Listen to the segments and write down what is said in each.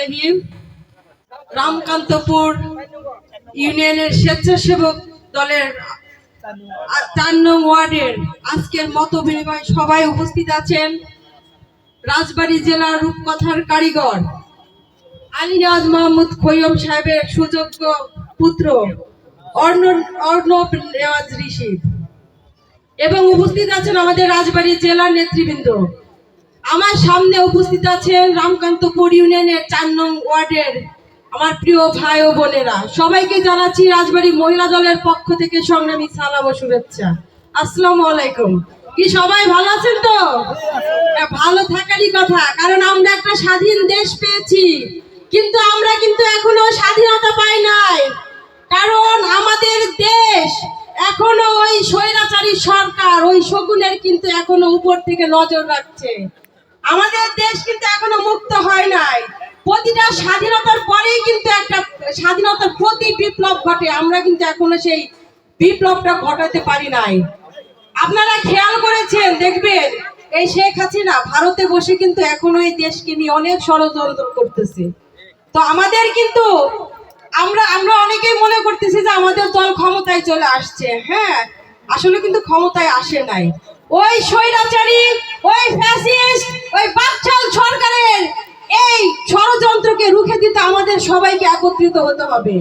Revenue Ramkantapur ইউনিয়নের স্বেচ্ছাসেবক দলের চার নং ওয়ার্ডের আজকের মত বিনিময় সবাই উপস্থিত আছেন। রাজবাড়ী জেলার রূপকথার কারিগর আলিরাজ মাহমুদ খৈয়ম সাহেবের সুযোগ্য পুত্র অর্ণব রেওয়াজ ঋষি। এবং উপস্থিত আছেন আমাদের রাজবাড়ী জেলার নেতৃবৃন্দ। আমার সামনে উপস্থিত আছেন রামকান্তপুর ইউনিয়নের চার নং ওয়ার্ডের আমার প্রিয় ভাই ও বোনেরা। সবাইকে জানাচ্ছি রাজবাড়ী মহিলা দলের পক্ষ থেকে সংগ্রামী সালাম ও শুভেচ্ছা। আসসালামু আলাইকুম। কি সবাই ভালো আছেন তো? হ্যাঁ, ভালো থাকারই কথা কারণ আমরা একটা স্বাধীন দেশ পেয়েছি। কিন্তু আমরা কিন্তু এখনও স্বাধীনতা পাই নাই। কারণ আমাদের দেশ এখনও ওই স্বৈরাচারী সরকার ওই শকুনের কিন্তু এখনও উপর থেকে নজর রাখছে। আমাদের দেশ কিন্তু এখনও মুক্ত হয় নাই। প্রতিটা স্বাধীনতার পরেই কিন্তু একটা স্বাধীনতার প্রতি বিপ্লব ঘটে। আমরা কিন্তু এখনও সেই বিপ্লবটা ঘটাতে পারি নাই। আপনারা খেয়াল করেছেন, দেখবেন, এই শেখ হাসিনা ভারতে বসে কিন্তু এখনও এই দেশকে নিয়ে অনেক ষড়যন্ত্র করতেছে। তো আমাদের কিন্তু আমরা আমরা অনেকেই মনে করতেছি যে আমাদের দল ক্ষমতায় চলে আসছে। হ্যাঁ আসলে কিন্তু ক্ষমতায় আসে নাই। ওই স্বৈরাচারী, ওই ফ্যাসিস্ট, ওই বাকচাল সরকারের এই ষড়যন্ত্রকে রুখে দিতে আমাদের সবাইকে একত্রিত হতে হবে।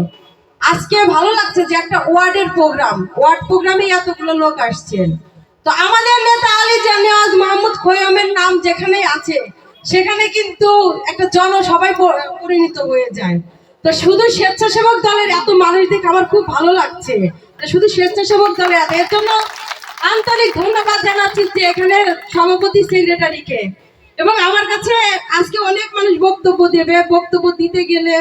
আজকে ভালো লাগছে যে একটা ওয়ার্ডের প্রোগ্রাম, ওয়ার্ড প্রোগ্রামে এতগুলো লোক আসছেন। তো আমাদের নেতা আলী জানিয়াজ মাহমুদ খৈয়মের নাম যেখানেই আছে, সেখানে কিন্তু একটা জনসভায় প- পরিণত হয়ে যায়। তো শুধু স্বেচ্ছাসেবক দলের এত মানুষ দেখে আমার খুব ভালো লাগছে। শুধু স্বেচ্ছাসেবক দলের এত, এর জন্য আন্তরিক ধন্যবাদ জানাচ্ছি যে এখানে সভাপতি সেক্রেটারিকে এবং আমার কাছে আজকে অনেক মানুষ বক্তব্য দেবে, বক্তব্য দিতে গেলে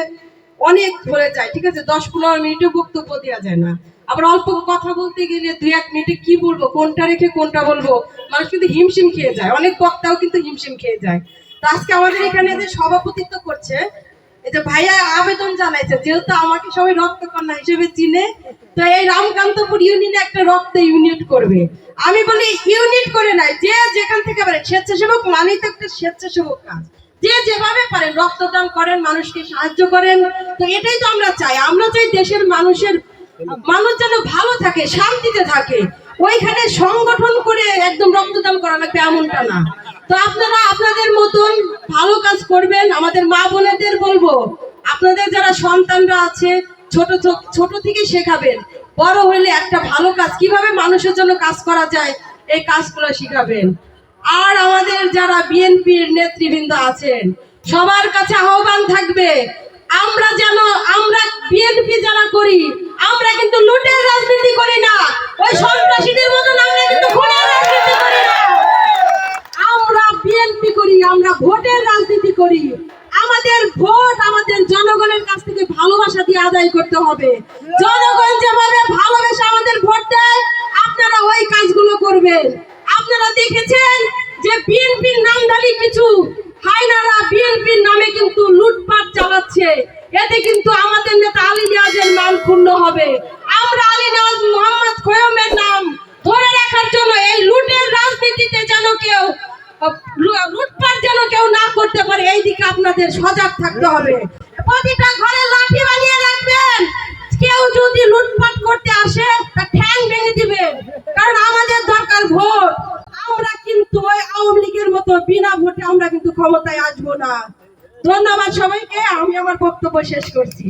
অনেক ধরে যায়, ঠিক আছে? দশ পনেরো মিনিটে বক্তব্য দেওয়া যায় না। আবার অল্প কথা বলতে গেলে দুই এক মিনিটে কি বলব, কোনটা রেখে কোনটা বলব, মানুষ কিন্তু হিমশিম খেয়ে যায়। অনেক বক্তাও কিন্তু হিমশিম খেয়ে যায়। তো আজকে আমাদের এখানে যে সভাপতিত্ব করছে, এই যে ভাইয়া আবেদন জানাইছে, যেহেতু আমাকে সবাই রক্তকন্যা হিসেবে চিনে তো এই রামকান্তপুর ইউনিয়নে একটা রক্ত ইউনিট করবে। আমি বলি, ইউনিট করে নাই, যে যেখান থেকে পারে, স্বেচ্ছাসেবক মানেই তো একটা স্বেচ্ছাসেবক কাজ। যে যেভাবে পারেন রক্তদান করেন, মানুষকে সাহায্য করেন, তো এটাই তো আমরা চাই। আমরা চাই দেশের মানুষের, মানুষ যেন ভালো থাকে, শান্তিতে থাকে। ওইখানে সংগঠন করে একদম রক্তদান করা লাগবে, এমনটা না। তো আপনারা আপনাদের মতন ভালো কাজ করবেন। আমাদের মা বোনেদের বলব, আপনাদের যারা সন্তানরা আছে ছোট ছোট- থেকে শেখাবেন। বড় হলে একটা ভালো কাজ। কীভাবে মানুষের জন্য কাজ করা যায়, এই কাজগুলো শিখাবেন। আর আমাদের যারা বিএনপির নেতৃবৃন্দ আছেন, সবার কাছে আহ্বান থাকবে, আমরা যেন, আমরা বিএনপি যারা করি, আমরা কিন্তু লুটের রাজনীতি করি না। ওই সন্ত্রাসীদের মতন আমরা কিন্তু খুনের রাজনীতি করি না। আমরা বিএনপি করি, আমরা ভোটের রাজনীতি করি। ভোট আমাদের জনগণের কাছ থেকে ভালোবাসা দিয়ে আদায় করতে হবে। জনগণ যেভাবে ভালোবেসে আমাদের ভোট দেয়, আপনারা ওই কাজগুলো করবেন। আপনারা দেখেছেন যে বিএনপির নামধারী কিছু হাইনারা বিএনপির নামে কিন্তু লুটপাট চালাচ্ছে। এতে কিন্তু আমাদের নেতা আলী নিয়াজের মান ক্ষুণ্ণ হবে। আমরা আলী নিয়াজ মোহাম্মদ খোয়মের নাম ধরে রাখার জন্য এই লুটের রাজনীতিতে যেন কেউ, লুটপাট যেন কেউ না করতে পারে এই দিকে আপনাদের সজাগ থাকতে হবে। প্রতিটা ঘরে লাঠি বানিয়ে রাখবেন। কেউ যদি লুটপাট করতে আসে, তা ঠ্যাং ভেঙে দিবেন কারণ আমাদের দরকার ভোট। আমরা কিন্তু ওই আওয়ামী লীগের মতো বিনা ভোটে আমরা কিন্তু ক্ষমতায় আসব না। ধন্যবাদ সবাইকে, আমি আমার বক্তব্য শেষ করছি।